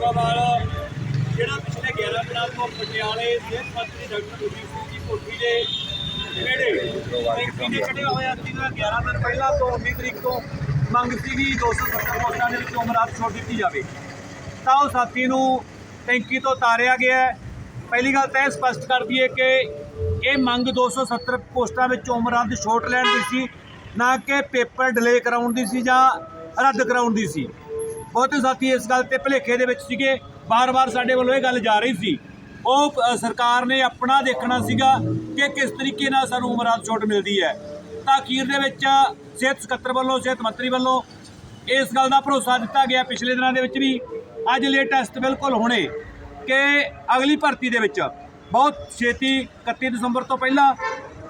ਮੋਗਾਵਾਲ ਜਿਹੜਾ ਪਿਛਲੇ 11 ਦਿਨਾਂ ਤੋਂ ਪਟਿਆਲੇ ਸਿਹਤ ਮੰਤਰੀ ਡਾਕਟਰ ਗੁਰਜੀਤ ਸਿੰਘ ਜੀ ਕੋਠੀ ਦੇ ਜਿਹੜੇ ਟੈਂਕੀ ਦੇ ਕੱਢਿਆ ਹੋਇਆ ਸੀਗਾ 11 ਦਿਨ ਪਹਿਲਾਂ ਤੋਂ 19 ਤਰੀਕ ਤੋਂ ਮੰਗ ਸੀਗੀ 270 ਪੋਸਟਾਂ ਦੇ ਵਿੱਚ ਉਮਰਾਤ ਛੋੜ ਦਿੱਤੀ ਜਾਵੇ। ਤਾਂ ਉਹ ਸਾਥੀ ਨੂੰ ਟੈਂਕੀ ਤੋਂ ਤਾਰਿਆ ਗਿਆ ਪਹਿਲੀ ਗੱਲ ਤਾਂ ਇਹ ਸਪਸ਼ਟ ਕਰ ਦਈਏ ਕਿ ਇਹ ਮੰਗ 270 ਪੋਸਟਾਂ ਵਿੱਚ ਉਮਰਾਤ ਛੋਟ ਲੈਣ ਦੀ ਸੀ, ਨਾ ਕਿ ਪੇਪਰ ਡਿਲੇ ਕਰਾਉਣ ਦੀ ਸੀ ਜਾਂ ਰੱਦ ਕਰਾਉਣ ਦੀ ਸੀ। ਬਹੁਤੇ ਸਾਥੀ ਇਸ ਗੱਲ ਤੇ ਭੁਲੇਖੇ ਦੇ ਵਿੱਚ ਸੀਗੇ। ਬਾਰ-ਬਾਰ ਸਾਡੇ ਵੱਲੋਂ ਇਹ ਗੱਲ ਜਾ ਰਹੀ ਸੀ। ਉਹ ਸਰਕਾਰ ਨੇ ਆਪਣਾ ਦੇਖਣਾ ਸੀਗਾ ਕਿ ਕਿਸ ਤਰੀਕੇ ਨਾਲ ਸਾਨੂੰ ਉਮਰਾਤ ਛੋਟ ਮਿਲਦੀ ਹੈ। ਤਾਂ ਅਖੀਰ ਦੇ ਵਿੱਚ ਸਿਹਤ ਸਕੱਤਰ ਵੱਲੋਂ, ਸਿਹਤ ਮੰਤਰੀ ਵੱਲੋਂ ਇਸ ਗੱਲ ਦਾ ਭਰੋਸਾ ਦਿੱਤਾ ਗਿਆ ਪਿਛਲੇ ਦਿਨਾਂ ਦੇ ਵਿੱਚ ਵੀ। ਅੱਜ ਲੇਟੈਸਟ ਬਿਲਕੁਲ ਹੋਣੇ ਕਿ ਅਗਲੀ ਭਰਤੀ ਦੇ ਵਿੱਚ ਬਹੁਤ ਛੇਤੀ 31 ਦਸੰਬਰ ਤੋਂ ਪਹਿਲਾਂ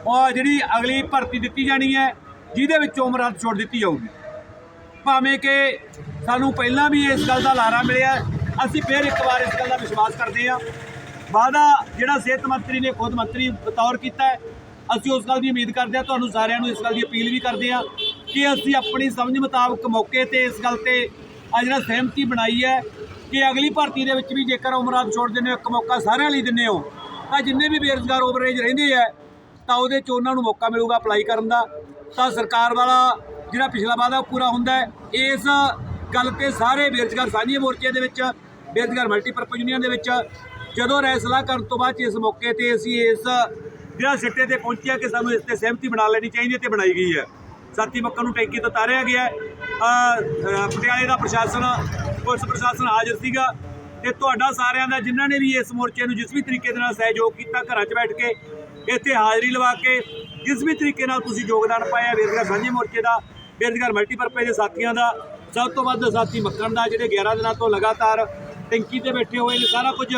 ਉਹ ਜਿਹੜੀ ਅਗਲੀ ਭਰਤੀ ਦਿੱਤੀ ਜਾਣੀ ਹੈ, ਜਿਹਦੇ ਵਿੱਚ ਉਮਰ ਹੱਦ ਛੋੜ ਦਿੱਤੀ ਜਾਊਗੀ। ਭਾਵੇਂ ਕਿ ਸਾਨੂੰ ਪਹਿਲਾਂ ਵੀ ਇਸ ਗੱਲ ਦਾ ਲਾਰਾ ਮਿਲਿਆ, ਅਸੀਂ ਫਿਰ ਇੱਕ ਵਾਰ ਇਸ ਗੱਲ ਦਾ ਵਿਸ਼ਵਾਸ ਕਰਦੇ ਹਾਂ। ਵਾਅਦਾ ਜਿਹੜਾ ਸਿਹਤ ਮੰਤਰੀ ਨੇ ਖੁਦ ਮੰਤਰੀ ਬਤੌਰ ਕੀਤਾ ਅਸੀਂ ਉਸ ਗੱਲ ਦੀ ਉਮੀਦ ਕਰਦੇ ਹਾਂ, ਤੁਹਾਨੂੰ ਸਾਰਿਆਂ ਨੂੰ ਇਸ ਗੱਲ ਦੀ ਅਪੀਲ ਵੀ ਕਰਦੇ ਹਾਂ ਕਿ ਅਸੀਂ ਆਪਣੀ ਸਮਝ ਮੁਤਾਬਕ ਮੌਕੇ ਤੇ ਇਸ ਗੱਲ ਤੇ ਆ ਜਿਹੜਾ ਸਹਿਮਤੀ ਬਣਾਈ ਹੈ ਕਿ ਅਗਲੀ ਭਰਤੀ ਦੇ ਵਿੱਚ ਵੀ ਜੇਕਰ ਉਮਰਾਦ ਛੋੜ ਦਿੰਦੇ ਹੋ, ਇੱਕ ਮੌਕਾ ਸਾਰਿਆਂ ਲਈ ਦਿੰਦੇ ਹੋ, ਤਾਂ ਜਿੰਨੇ ਵੀ ਬੇਰੁਜ਼ਗਾਰ ਓਵਰੇਜ ਰਹਿੰਦੇ ਆ ਤਾਂ ਉਹਦੇ 'ਚ ਉਹਨਾਂ ਨੂੰ ਮੌਕਾ ਮਿਲੂਗਾ ਅਪਲਾਈ ਕਰਨ ਦਾ। ਤਾਂ ਸਰਕਾਰ ਵਾਲਾ ਜਿਹੜਾ ਪਿਛਲਾ ਵਾਅਦਾ ਉਹ ਪੂਰਾ ਹੁੰਦਾ ਹੈ। ਇਸ ਗੱਲ ਤੇ ਸਾਰੇ ਬੇਰੁਜ਼ਗਾਰ ਸਾਂਝੇ ਮੋਰਚੇ ਦੇ ਵਿੱਚ, ਬੇਰੁਜ਼ਗਾਰ ਮਲਟੀਪਰਪਜ਼ ਯੂਨੀਅਨ ਦੇ ਵਿੱਚ ਜਦੋਂ ਰਾਏ ਸਲਾਹ ਕਰਨ ਤੋਂ ਬਾਅਦ 'ਚ ਇਸ ਮੌਕੇ ਤੇ ਅਸੀਂ ਇਸ ਜਿਹੜਾ ਸਿੱਟੇ ਤੇ ਪਹੁੰਚਿਆ ਕਿ ਸਾਨੂੰ ਇਸ ਤੇ ਸਹਿਮਤੀ ਬਣਾ ਲੈਣੀ ਚਾਹੀਦੀ ਹੈ ਤੇ ਬਣਾਈ ਗਈ ਹੈ। ਸਾਥੀ ਮੱਕਰ ਨੂੰ ਟੈਂਕੀ ਤੋਂ ਉਤਾਰਿਆ ਗਿਆ ਪਟਿਆਲੇ ਦਾ ਪ੍ਰਸ਼ਾਸਨ, ਪੁਲਿਸ ਪ੍ਰਸ਼ਾਸਨ ਹਾਜ਼ਰ ਸੀਗਾ ਤੇ ਤੁਹਾਡਾ ਸਾਰਿਆਂ ਦਾ ਜਿਨ੍ਹਾਂ ਨੇ ਵੀ ਇਸ ਮੋਰਚੇ ਨੂੰ ਜਿਸ ਵੀ ਤਰੀਕੇ ਦੇ ਨਾਲ ਸਹਿਯੋਗ ਕੀਤਾ ਘਰਾਂ 'ਚ ਬੈਠ ਕੇ, ਇੱਥੇ ਹਾਜ਼ਰੀ ਲਵਾ ਕੇ, ਜਿਸ ਵੀ ਤਰੀਕੇ ਨਾਲ ਤੁਸੀਂ ਯੋਗਦਾਨ ਪਾਇਆ ਬੇਰੁਜ਼ਗਾਰ ਸਾਂਝੇ ਮੋਰਚੇ ਦਾ ਬੇਰੁਜ਼ਗਾਰ ਮਲਟੀਪਰਪਜ਼ ਦੇ ਸਾਥੀਆਂ ਦਾ, ਸਭ ਤੋਂ ਵੱਧ ਸਾਥੀ ਮੱਕਣ ਦਾ, ਜਿਹੜੇ 11 ਦਿਨਾਂ ਤੋਂ ਲਗਾਤਾਰ ਟੈਂਕੀ ਤੇ ਬੈਠੇ ਹੋਏ ਨੇ, ਸਾਰਾ ਕੁਝ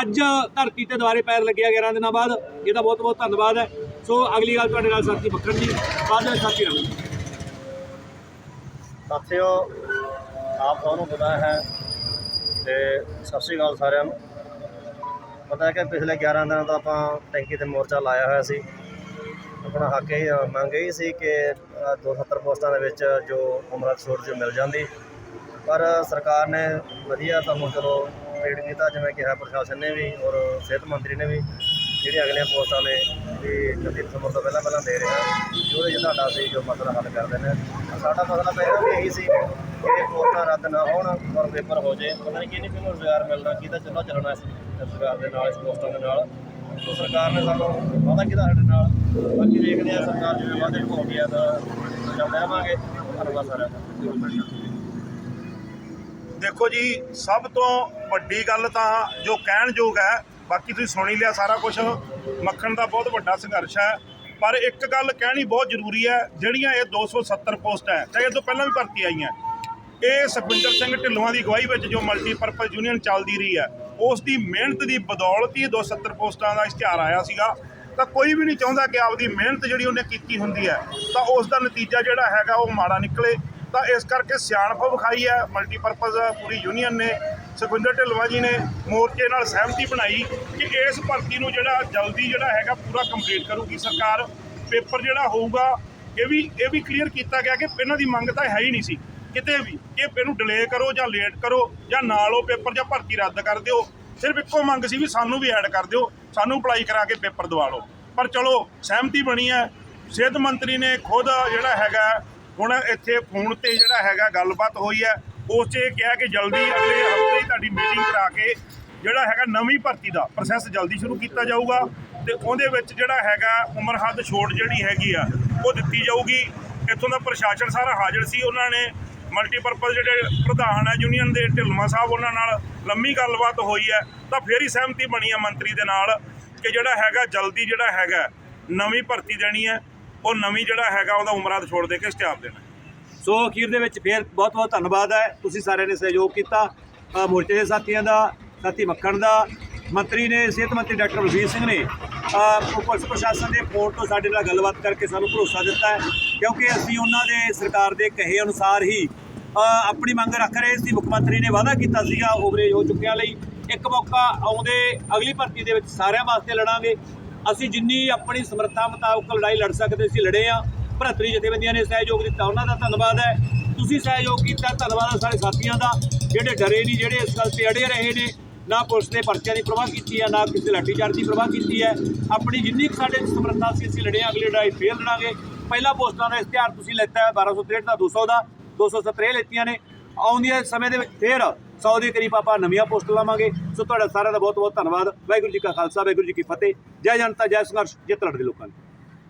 ਅੱਜ ਧਰਤੀ ਤੇ ਦੁਬਾਰੇ ਪੈਰ ਲੱਗਿਆ 11 ਦਿਨਾਂ ਬਾਅਦ। ਇਹਦਾ ਬਹੁਤ ਬਹੁਤ ਧੰਨਵਾਦ ਹੈ। ਸੋ ਅਗਲੀ ਗੱਲ ਤੁਹਾਡੇ ਨਾਲ ਸਾਥੀ ਮੱਕਣ ਜੀ ਬਾਅਦ ਵਿੱਚ ਸਾਥੀ ਰਮਨ ਸਾਥੀਓ, ਆਪ ਸਭ ਨੂੰ ਪਤਾ ਹੈ ਤੇ ਸਤਿ ਸ਼੍ਰੀ ਅਕਾਲ ਸਾਰਿਆਂ ਨੂੰ। ਪਤਾ ਹੈ ਕਿ ਪਿਛਲੇ 11 ਦਿਨਾਂ ਤੋਂ ਆਪਾਂ ਟੈਂਕੀ ਤੇ ਮੋਰਚਾ ਲਾਇਆ ਹੋਇਆ ਸੀ। ਆਪਣਾ ਹੱਕ ਇਹ ਮੰਗ ਇਹ ਸੀ ਕਿ ਅ, 270 ਪੋਸਟਾਂ ਦੇ ਵਿੱਚ ਜੋ ਉਮਰ ਛੋਟ ਜੋ ਮਿਲ ਜਾਂਦੀ। ਪਰ ਸਰਕਾਰ ਨੇ ਵਧੀਆ ਤੁਹਾਨੂੰ ਚਲੋ ਟ੍ਰੀਟ ਕੀਤਾ ਜਿਵੇਂ ਕਿਹਾ ਪ੍ਰਸ਼ਾਸਨ ਨੇ ਵੀ ਔਰ ਸਿਹਤ ਮੰਤਰੀ ਨੇ ਵੀ ਜਿਹੜੇ ਅਗਲੀਆਂ ਪੋਸਟਾਂ ਨੇ ਵੀ 31 ਦਸੰਬਰ ਤੋਂ ਪਹਿਲਾਂ ਪਹਿਲਾਂ ਦੇ ਰਿਹਾ ਵੀ ਉਹਦੇ 'ਚ ਤੁਹਾਡਾ ਸੀ ਜੋ ਮਸਲਾ ਹੱਲ ਕਰਦੇ ਨੇ। ਸਾਡਾ ਮਸਲਾ ਪਹਿਲਾਂ ਵੀ ਇਹੀ ਸੀ ਕਿ ਪੋਸਟਾਂ ਰੱਦ ਨਾ ਹੋਣ ਔਰ ਪੇਪਰ ਹੋ ਜਾਏ ਪਤਾ ਨਹੀਂ ਕਿਹਨੇ ਕਿਹਨੂੰ ਰੁਜ਼ਗਾਰ ਮਿਲਣਾ ਕਿਹਦਾ ਚੱਲਣਾ ਚੱਲਣਾ ਇਸ ਰੁਜ਼ਗਾਰ ਦੇ ਨਾਲ ਇਸ ਪੋਸਟਾਂ ਦੇ ਨਾਲ। ਸੋ ਸਰਕਾਰ ਨੇ ਸਾਨੂੰ ਵਾਅਦਾ ਕੀਤਾ ਸਾਡੇ ਨਾਲ। ਬਾਕੀ ਦੇਖਦੇ ਆ ਸਰਕਾਰ ਜਿਵੇਂ ਵਾਅਦੇ ਹੋ ਗਿਆ ਤਾਂ ਚੱਲਦੇ ਰਵਾਂਗੇ ਧੰਨਵਾਦ ਸਾਰਿਆਂ ਦਾ। ਦੇਖੋ ਜੀ, ਸਭ ਤੋਂ ਵੱਡੀ ਗੱਲ ਤਾਂ ਜੋ ਕਹਿਣਯੋਗ ਹੈ, ਬਾਕੀ ਤੁਸੀਂ ਸੁਣ ਹੀ ਲਿਆ ਸਾਰਾ ਕੁਝ ਮੱਖਣ ਦਾ ਬਹੁਤ ਵੱਡਾ ਸੰਘਰਸ਼ ਹੈ। ਪਰ ਇੱਕ ਗੱਲ ਕਹਿਣੀ ਬਹੁਤ ਜ਼ਰੂਰੀ ਹੈ, ਜਿਹੜੀਆਂ ਇਹ 270 ਪੋਸਟ ਹੈ, ਚਾਹੇ ਇਹ ਤੋਂ ਪਹਿਲਾਂ ਵੀ ਭਰਤੀ ਆਈਆਂ। ਇਹ ਸੁਖਵਿੰਦਰ ਸਿੰਘ ਢਿੱਲੋਂ ਦੀ ਅਗਵਾਈ ਵਿੱਚ ਜੋ ਮਲਟੀਪਰਪਜ਼ ਯੂਨੀਅਨ ਚੱਲਦੀ ਰਹੀ ਹੈ ਉਸ ਦੀ ਮਿਹਨਤ ਦੀ ਬਦੌਲਤ ਹੀ ਇਹ 270 ਪੋਸਟਾਂ ਦਾ ਇਸ਼ਤਿਹਾਰ ਆਇਆ ਸੀਗਾ। ਤਾਂ ਕੋਈ ਵੀ ਨਹੀਂ ਚਾਹੁੰਦਾ ਕਿ ਆਪਦੀ ਮਿਹਨਤ ਜਿਹੜੀ ਉਹਨੇ ਕੀਤੀ ਹੁੰਦੀ ਹੈ, ਤਾਂ ਉਸ ਦਾ ਨਤੀਜਾ ਜਿਹੜਾ ਹੈਗਾ ਉਹ ਮਾੜਾ ਨਿਕਲੇ। ਤਾਂ ਇਸ ਕਰਕੇ ਸਿਆਣਪ ਵਿਖਾਈ ਹੈ ਮਲਟੀਪਰਪਜ਼ ਪੂਰੀ ਯੂਨੀਅਨ ਨੇ, ਸੁਖਵਿੰਦਰ ਢਿੱਲੋਂ ਜੀ ਨੇ ਮੋਰਚੇ ਨਾਲ ਸਹਿਮਤੀ ਬਣਾਈ ਕਿ ਇਸ ਭਰਤੀ ਨੂੰ ਜਿਹੜਾ ਜਲਦੀ ਜਿਹੜਾ ਹੈਗਾ ਪੂਰਾ ਕੰਪਲੀਟ ਕਰੂਗੀ ਸਰਕਾਰ। ਪੇਪਰ ਜਿਹੜਾ ਹੋਊਗਾ, ਇਹ ਵੀ ਇਹ ਵੀ ਕਲੀਅਰ ਕੀਤਾ ਗਿਆ ਕਿ ਇਹਨਾਂ ਦੀ ਮੰਗ ਤਾਂ ਹੈ ਹੀ ਨਹੀਂ ਸੀ। ਕਿਤੇ ਵੀ ਕਿ ਇਹਨੂੰ ਡਿਲੇ ਕਰੋ ਜਾਂ ਲੇਟ ਕਰੋ ਜਾਂ ਨਾਲ ਉਹ ਪੇਪਰ ਜਾਂ ਭਰਤੀ ਰੱਦ ਕਰ ਦਿਓ। ਸਿਰਫ ਇੱਕੋ ਮੰਗ ਸੀ ਵੀ ਸਾਨੂੰ ਵੀ ਐਡ ਕਰ ਦਿਓ, ਸਾਨੂੰ ਅਪਲਾਈ ਕਰਾ ਕੇ ਪੇਪਰ ਦਵਾ ਲਓ। ਪਰ ਚਲੋ, ਸਹਿਮਤੀ ਬਣੀ ਹੈ। ਸਿਹਤ ਮੰਤਰੀ ਨੇ ਖੁਦ ਜਿਹੜਾ ਹੈਗਾ, ਹੁਣ ਇੱਥੇ ਫੋਨ ਤੇ ਜਿਹੜਾ ਹੈਗਾ ਗੱਲਬਾਤ ਹੋਈ ਹੈ, ਉਸ 'ਚ ਇਹ ਕਿਹਾ ਕਿ ਜਲਦੀ ਅਗਲੇ ਹਫ਼ਤੇ ਹੀ ਤੁਹਾਡੀ ਮੀਟਿੰਗ ਕਰਾ ਕੇ ਜਿਹੜਾ ਹੈਗਾ ਨਵੀਂ ਭਰਤੀ ਦਾ ਪ੍ਰੋਸੈਸ ਜਲਦੀ ਸ਼ੁਰੂ ਕੀਤਾ ਜਾਊਗਾ ਤੇ ਉਹਦੇ ਵਿੱਚ ਜਿਹੜਾ ਹੈਗਾ ਉਮਰ ਹੱਦ ਛੋਟ ਜਿਹੜੀ ਹੈਗੀ ਆ, ਉਹ ਦਿੱਤੀ ਜਾਊਗੀ। ਇੱਥੋਂ ਦਾ ਪ੍ਰਸ਼ਾਸਨ ਸਾਰਾ ਹਾਜ਼ਰ ਸੀ ਉਹਨਾਂ ਨੇ। ਮਲਟੀਪਰਪਜ਼ ਜਿਹੜੇ ਪ੍ਰਧਾਨ ਹੈ ਯੂਨੀਅਨ ਦੇ ਢਿੱਲਮਾ ਸਾਹਿਬ, ਉਹਨਾਂ ਨਾਲ ਲੰਮੀ ਗੱਲਬਾਤ ਹੋਈ ਹੈ, ਤਾਂ ਫੇਰ ਹੀ ਸਹਿਮਤੀ ਬਣੀ ਹੈ ਮੰਤਰੀ ਦੇ ਨਾਲ ਕਿ ਜਿਹੜਾ ਹੈਗਾ, ਜਲਦੀ ਜਿਹੜਾ ਹੈਗਾ, ਨਵੀਂ ਭਰਤੀ ਦੇਣੀ ਹੈ, ਉਹ ਨਵੀਂ ਜਿਹੜਾ ਹੈਗਾ, ਉਹਦਾ ਉਮਰਾਦ ਛੋੜ ਦੇ ਕੇ ਇਸ਼ਤਿਹਾਰ ਦੇਣਾ ਸੋ ਅਖੀਰ ਦੇ ਵਿੱਚ ਫੇਰ ਬਹੁਤ ਬਹੁਤ ਧੰਨਵਾਦ ਹੈ। ਤੁਸੀਂ ਸਾਰਿਆਂ ਨੇ ਸਹਿਯੋਗ ਕੀਤਾ। ਮੋਰਚੇ ਦੇ ਸਾਥੀਆਂ ਦਾ, ਸਾਥੀ ਮੱਖਣ ਦਾ, ਮੰਤਰੀ ਨੇ, ਸਿਹਤ ਮੰਤਰੀ ਡਾਕਟਰ ਬਲਬੀਰ ਸਿੰਘ ਨੇ ਪੁਲਿਸ ਪ੍ਰਸ਼ਾਸਨ ਦੇ ਫੋਨ ਤੋਂ ਸਾਡੇ ਨਾਲ ਗੱਲਬਾਤ ਕਰਕੇ ਸਾਨੂੰ ਭਰੋਸਾ ਦਿੱਤਾ ਹੈ। ਕਿਉਂਕਿ ਅਸੀਂ ਉਹਨਾਂ ਦੇ ਸਰਕਾਰ ਦੇ ਕਹੇ ਅਨੁਸਾਰ ਹੀ ਆਪਣੀ ਮੰਗ ਰੱਖ ਰਹੇ ਸੀ। ਮੁੱਖ ਮੰਤਰੀ ਨੇ ਵਾਅਦਾ ਕੀਤਾ ਸੀਗਾ ਓਵਰੇਜ ਹੋ ਚੁੱਕਿਆਂ ਲਈ। ਇੱਕ ਮੌਕਾ ਆਉਂਦੇ ਅਗਲੀ ਭਰਤੀ ਦੇ ਵਿੱਚ ਸਾਰਿਆਂ ਵਾਸਤੇ ਲੜਾਂਗੇ। ਅਸੀਂ ਜਿੰਨੀ ਆਪਣੀ ਸਮਰੱਥਾ ਮੁਤਾਬਕ ਲੜਾਈ ਲੜ ਸਕਦੇ ਸੀ ਲੜੇ ਆ ਭਰਤਰੀ ਜਥੇਬੰਦੀਆਂ ਨੇ ਸਹਿਯੋਗ ਦਿੱਤਾ ਉਹਨਾਂ ਦਾ ਧੰਨਵਾਦ ਹੈ। ਤੁਸੀਂ ਸਹਿਯੋਗ ਕੀਤਾ ਧੰਨਵਾਦ ਹੈ ਸਾਡੇ ਸਾਥੀਆਂ ਦਾ ਜਿਹੜੇ ਡਰੇ ਨਹੀਂ ਜਿਹੜੇ ਇਸ ਗੱਲ ਤੇ ਅੜੇ ਰਹੇ ਨੇ। ਨਾ ਪੁਲਿਸ ਨੇ ਪਰਚਿਆਂ ਦੀ ਪ੍ਰਵਾਹ ਕੀਤੀ ਹੈ ਨਾ ਕਿਸੇ ਲਾਠੀਚਾਰਜ ਦੀ ਪ੍ਰਵਾਹ ਕੀਤੀ ਹੈ। ਆਪਣੀ ਜਿੰਨੀ ਕੁ ਸਾਡੇ ਸਮਰੱਥਾ ਸੀ ਅਸੀਂ ਲੜੇ ਹਾਂ, ਅਗਲੀ ਲੜਾਈ ਫੇਰ ਲੜਾਂਗੇ। ਪਹਿਲਾ ਪੋਸਟਾਂ ਦਾ ਇਸ਼ਤਿਹਾਰ ਤੁਸੀਂ ਲੈਤਾ ਹੈ 1263 ਦਾ 200 ਦਾ 270 ਲੈਤੀਆਂ ਨੇ। ਆਉਂਦੀਆਂ ਸਮੇਂ ਦੇ ਵਿੱਚ ਫੇਰ 100 ਦੇ ਕਰੀਬ ਆਪਾਂ ਨਵੀਆਂ ਪੋਸਟ ਲਾਵਾਂਗੇ। ਸੋ ਤੁਹਾਡਾ ਸਾਰਿਆਂ ਦਾ ਬਹੁਤ ਬਹੁਤ ਧੰਨਵਾਦ। ਵਾਹਿਗੁਰੂ ਜੀ ਕਾ ਖਾਲਸਾ, ਵਾਹਿਗੁਰੂ ਜੀ ਕੀ ਫਤਿਹ। ਜੈ ਜਨਤਾ, ਜੈ ਸੰਘਰਸ਼ ਜਿੱਤ ਲੜਦੇ ਲੋਕਾਂ ਨੇ